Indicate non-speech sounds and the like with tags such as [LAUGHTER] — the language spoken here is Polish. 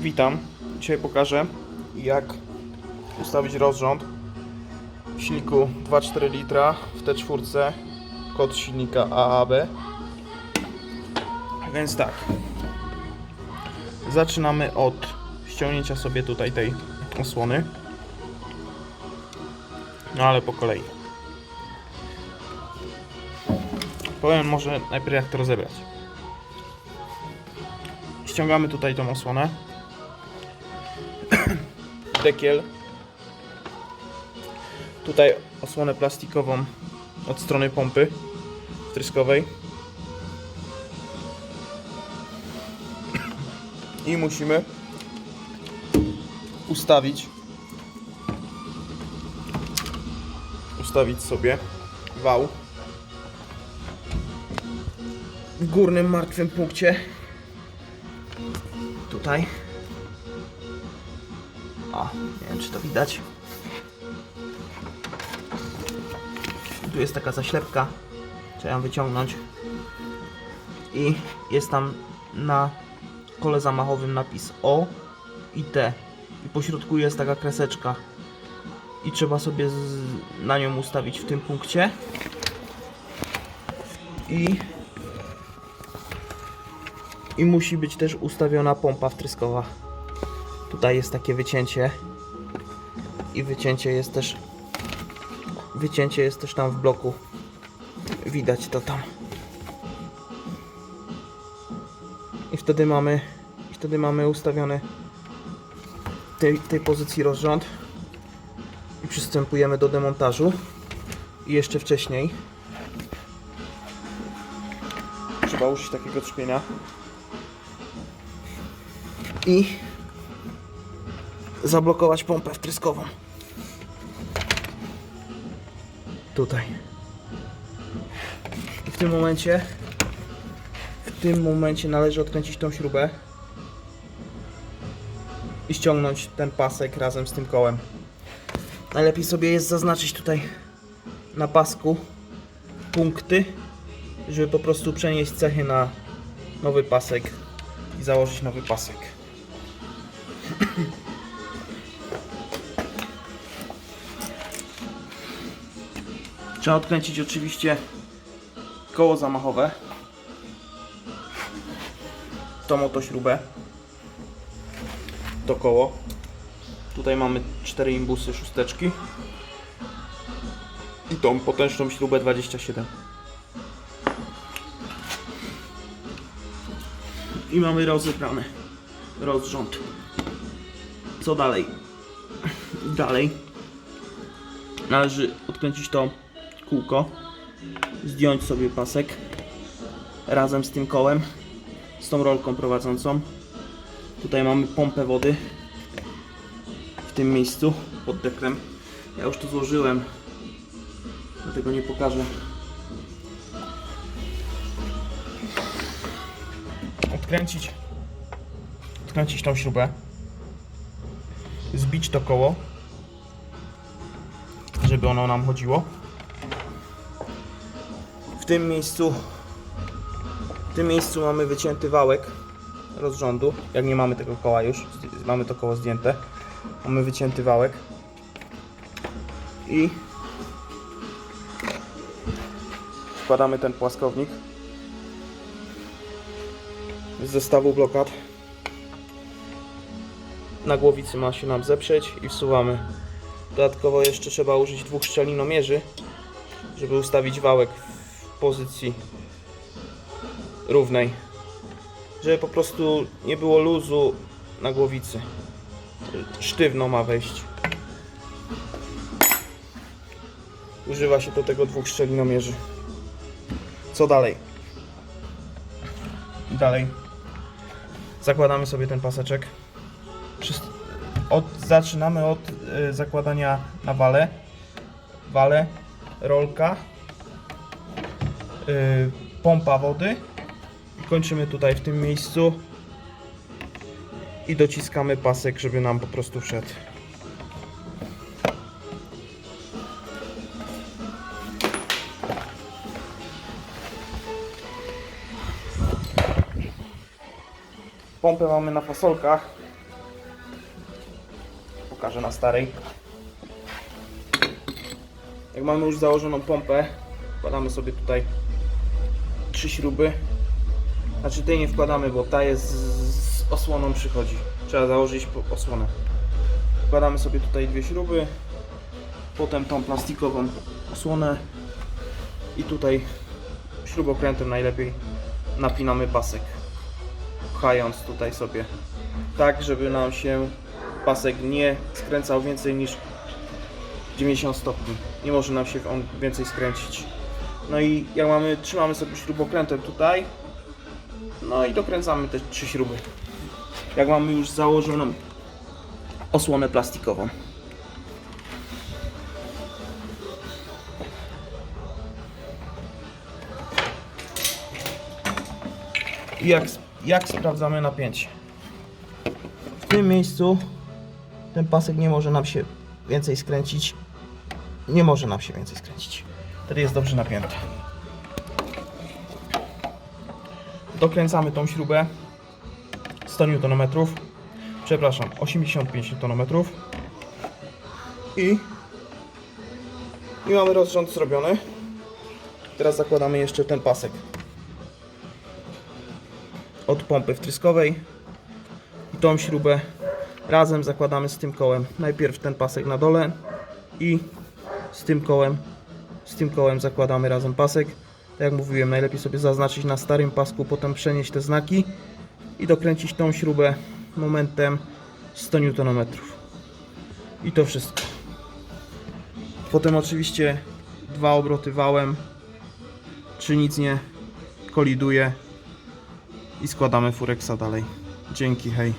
Witam. Dzisiaj pokażę jak ustawić rozrząd w silniku 2,4 litra w T4 kod silnika AAB. Więc tak. Zaczynamy od ściągnięcia sobie tutaj tej osłony. No ale po kolei. Powiem może najpierw jak to rozebrać. Ściągamy tutaj tą osłonę. [COUGHS] Dekiel. Tutaj osłonę plastikową od strony pompy wtryskowej. [COUGHS] I musimy ustawić ustawić sobie wał w górnym martwym punkcie tutaj. O, nie wiem czy to widać. Tu jest taka zaślepka trzeba ją wyciągnąć. I jest tam na kole zamachowym napis O i T. I po środku jest taka kreseczka. I trzeba sobie z, na nią ustawić w tym punkcie. I i musi być też ustawiona pompa wtryskowa. Tutaj jest takie wycięcie. I wycięcie jest też wycięcie jest też tam w bloku. Widać to tam. I wtedy mamy wtedy mamy ustawiony tej, tej pozycji rozrząd. I przystępujemy do demontażu. I jeszcze wcześniej. Trzeba użyć takiego trzpienia i zablokować pompę wtryskową. Tutaj. I w tym momencie w tym momencie należy odkręcić tą śrubę i ściągnąć ten pasek razem z tym kołem. Najlepiej sobie jest zaznaczyć tutaj na pasku punkty, żeby po prostu przenieść cechy na nowy pasek i założyć nowy pasek. Trzeba odkręcić oczywiście koło zamachowe. Tą oto śrubę. To koło. Tutaj mamy cztery imbusy, szósteczki. I tą potężną śrubę 27. I mamy rozebrany rozrząd. Co dalej? Dalej należy odkręcić to kółko, zdjąć sobie pasek razem z tym kołem, z tą rolką prowadzącą. Tutaj mamy pompę wody w tym miejscu pod deklem. Ja już to złożyłem, dlatego nie pokażę. Odkręcić, odkręcić tą śrubę, zbić to koło, żeby ono nam chodziło. W tym miejscu, w tym miejscu mamy wycięty wałek rozrządu. Jak nie mamy tego koła już, mamy to koło zdjęte. Mamy wycięty wałek. I wkładamy ten płaskownik z zestawu blokad. Na głowicy ma się nam zeprzeć i wsuwamy. Dodatkowo jeszcze trzeba użyć dwóch szczelinomierzy, żeby ustawić wałek w pozycji równej. Żeby po prostu nie było luzu na głowicy sztywno ma wejść. Używa się do tego dwóch szczelinomierzy. Co dalej? Dalej. Zakładamy sobie ten paseczek. Od, zaczynamy od y, zakładania na wale. Wale, rolka, y, pompa wody. I kończymy tutaj w tym miejscu i dociskamy pasek, żeby nam po prostu wszedł. Pompę mamy na fasolkach. Pokażę na starej. Jak mamy już założoną pompę, wkładamy sobie tutaj trzy śruby. Znaczy tej nie wkładamy, bo ta jest z osłoną przychodzi. Trzeba założyć osłonę. Wkładamy sobie tutaj dwie śruby, potem tą plastikową osłonę i tutaj śrubokrętem najlepiej napinamy pasek. Pchając tutaj sobie tak, żeby nam się pasek nie skręcał więcej niż 90 stopni. Nie może nam się on więcej skręcić. No i jak mamy, trzymamy sobie śrubokrętem tutaj, no i dokręcamy te trzy śruby. Jak mamy już założoną osłonę plastikową. I jak, jak sprawdzamy napięcie? W tym miejscu ten pasek nie może nam się więcej skręcić. Nie może nam się więcej skręcić. Wtedy jest dobrze napięte. Dokręcamy tą śrubę 100 Nm. Przepraszam, 85 Nm. I, I mamy rozrząd zrobiony. Teraz zakładamy jeszcze ten pasek od pompy wtryskowej. I tą śrubę razem zakładamy z tym kołem. Najpierw ten pasek na dole i z tym kołem, z tym kołem zakładamy razem pasek. Tak jak mówiłem, najlepiej sobie zaznaczyć na starym pasku, potem przenieść te znaki i dokręcić tą śrubę momentem 100 Nm. I to wszystko. Potem oczywiście dwa obroty wałem, czy nic nie koliduje i składamy Furexa dalej. Dzięki, hej.